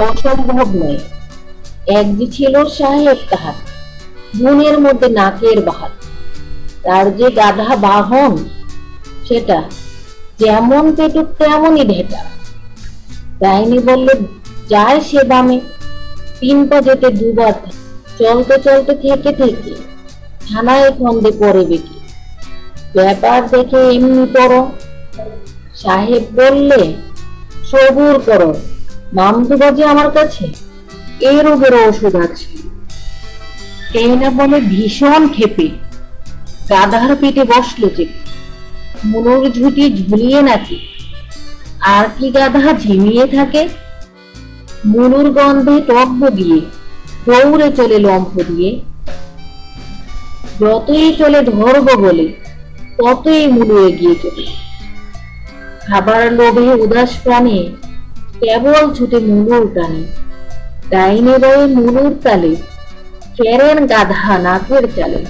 অসম্ভব নয় এক যে ছিল সাহেব তাহার, মনের মধ্যে নাকের বাহার। তার যে গাধা বাহন, সেটা যেমন পেটুক তেমনই ঢেটা ডাইনি বললে, যায় সে বামে। তিন পা যেতে দুবার চলতে চলতে থেকে থেকে। থানায় ফন্দে পড়ে বেটি ব্যাপার দেখে এমনি পড়ো। সাহেব বললে, সবুর করো মামদু বাজে আমার কাছে এই রোগের ওষুধ আছে। এই বলে ভীষণ খেপে গাধার পেটে বসল যে, মনোর ঝুঁটি ঝুলিয়ে নাকি আর কি গাধা ঝিমিয়ে থাকে? গন্ধে টক বগিয়ে দৌড়ে চলে লম্ফ দিয়ে। যতই চলে ধরব বলে, ততই মুলু এগিয়ে চলে। খাবার লোভে উদাস প্রাণে কেবল ছুটে মুলুর টানে ডাইনে বয়ে মুলুর তালে ফেরেন গাধা নাকের চালে